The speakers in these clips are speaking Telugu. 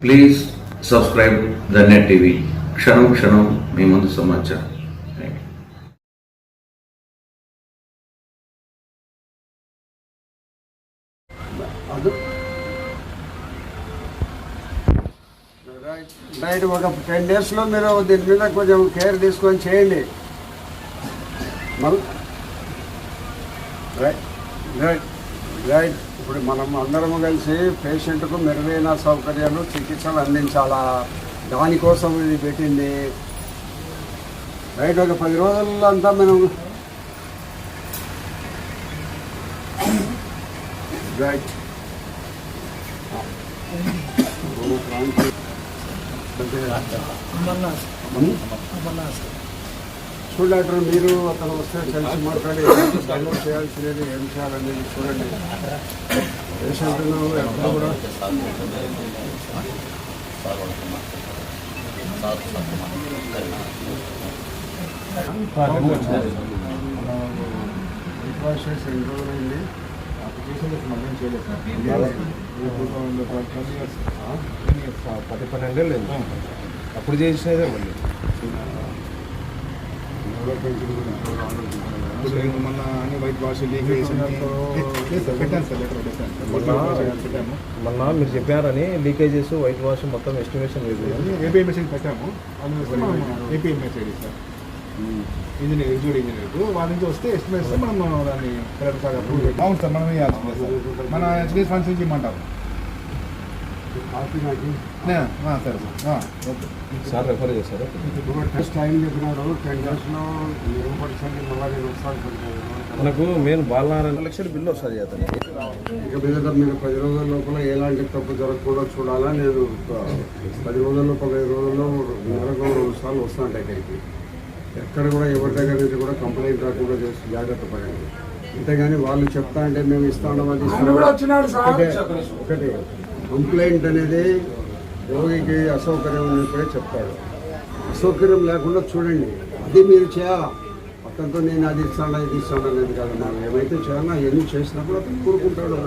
Please subscribe the net TV క్షణం క్షణం మీ ముందు సమాచారం థ్యాంక్ యూ అది రైట్ ఒక టెన్ డేస్లో మీరు దీని మీద కొంచెం కేర్ తీసుకొని చేయండి మళ్ళీ రైట్ రైట్ రైట్ ఇప్పుడు మనం అందరం కలిసి పేషెంట్కు మెరుగైన సౌకర్యాలు చికిత్సలు అందించాలా? దానికోసం ఇది పెట్టింది. రైట్ ఒక పది రోజుల్లో అంతా మనం రైట్ చూడు డాక్టర్ మీరు అతను వస్తే కలిసి మాట్లాడి డైవర్ట్ చేయాల్సినది ఏం చేయాలనేది చూడండి. పేషెంట్ను ఎప్పుడు కూడా ప్రికాషన్స్ ఎన్ని రోజులైంది పది పన్నెండేళ్ళు అప్పుడు చేసినదే మళ్ళీ. మొన్న అన్ని వైట్ వాష్ లీక్ పెట్టాను సార్ లెటర్ పెట్టాను మొన్న మీరు చెప్పారని లీకేజెస్ వైట్ వాష్ మొత్తం ఎస్టిమేషన్ లేదు. ఏపీ మెసేజ్ పెట్టాము. AP message sir engineer executive engineer వాళ్ళ నుంచి వస్తే ఎస్టిమేట్ ఇస్తే మనం దాన్ని చేయాలి అవును సార్ మనం మన ఎడ్యుకేషన్ ఫండ్స్ నుంచి ఆ, సరే సార్. ఆ, ఓకే. సార్ రెఫర్ చేశారు? టెస్ట్ టైం చెప్పినారు టెన్ డేస్లో ఇరవై పర్సెంట్ మళ్ళీ నేను. మనకు మెయిన్ బాలనారాయణ లక్షల బిల్లు వస్తుంది అతనికి ఇక మీద మీరు పది రోజుల లోపల ఎలాంటి తప్పు జరగకుండా చూడాలా? నేను పది రోజుల్లో పదిహేను రోజుల్లో నెలకు రెండు సార్లు వస్తాను ఇక్కడికి. ఎక్కడ కూడా ఎవరి దగ్గర నుంచి కూడా కంప్లైంట్ రాకుండా చేసి జాగ్రత్త పడండి. అంతేగాని వాళ్ళు చెప్తా అంటే మేము ఇస్తాం ఒకటే ఒకటి కంప్లైంట్ అనేది రోగికి అసౌకర్యం ఉన్నప్పుడే చెప్తాడు. అసౌకర్యం లేకుండా చూడండి అది మీరు చేయాలా అతనితో నేను అది ఇస్తాను ఇది ఇస్తాను అనేది కాదు. మనం ఏమైతే చేయాలో అవన్నీ చేసినప్పుడు అతను కూరుకుంటాడు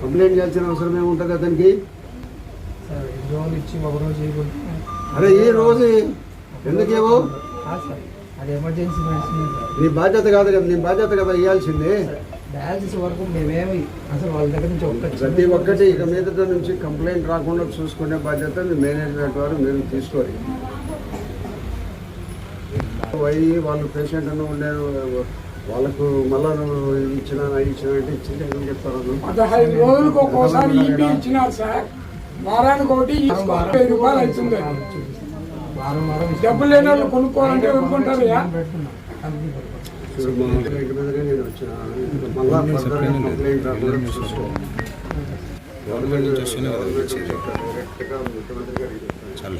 కంప్లైంట్ చేయాల్సిన అవసరం ఏముంటుంది అతనికి? అరే ఈ రోజు ఎందుకేవో? నీ బాధ్యత కాదు కదా నీ బాధ్యత కదా ఇవ్వాల్సిందే. డయాలసిస్ వరకు మేమేమి అసలు వాళ్ళ దగ్గర నుంచి ఒక్క ప్రతి ఒక్కటి ఇక మీదట నుంచి కంప్లైంట్ రాకుండా చూసుకునే బాధ్యత మీ మేనేజ్మెంట్ వారు మీరు తీసుకోరు. పోయి వాళ్ళు పేషెంట్ను ఉండే వాళ్ళకు మళ్ళా ఇచ్చిన ఇచ్చిన అంటే ఇచ్చింది ఏం చెప్తారు? పదహైదు రోజులకు ఒక్కోసారి ఈపీ ఇచ్చినారు సార్. వారానికి ఒకటి వెయ్యి రూపాయలు అవుతుంది. వారం వారం. ఇస్తాం. డబ్బులు లేని వాళ్ళు కొనుక్కోవాలంటే పడుతుంది ఇప్పుడు మా ఇంటి మీదనే నేను వచ్చిన మళ్ళా ఫర్దర్ కంప్లైంట్ రాకుండా చూసుకో గవర్నమెంట్ గవర్నమెంట్. డైరెక్ట్గా ముఖ్యమంత్రి గారికి చెప్తాను.